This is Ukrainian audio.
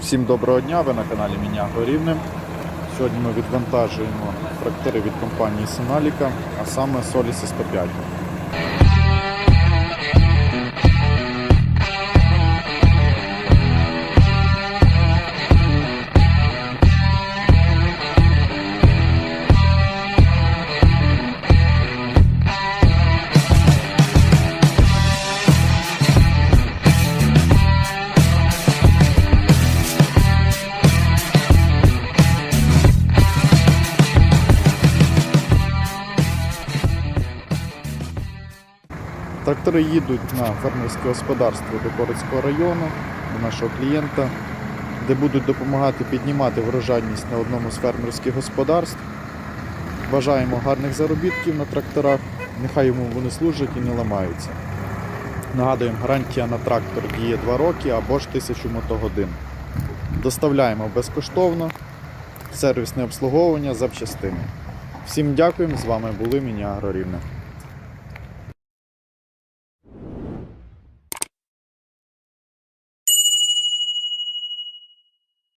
Всім доброго дня, ви на каналі Міняго Рівне. Сьогодні ми відвантажуємо трактори від компанії Синаліка, а саме Соліси 105. Трактори їдуть на фермерське господарство до Корицького району, до нашого клієнта, де будуть допомагати піднімати врожайність на одному з фермерських господарств. Бажаємо гарних заробітків на тракторах, нехай йому вони служать і не ламаються. Нагадуємо, гарантія на трактор діє 2 роки або ж 1000 мотогодин. Доставляємо безкоштовно, сервісне обслуговування запчастини. Всім дякуємо, з вами були Міні Агрорівне.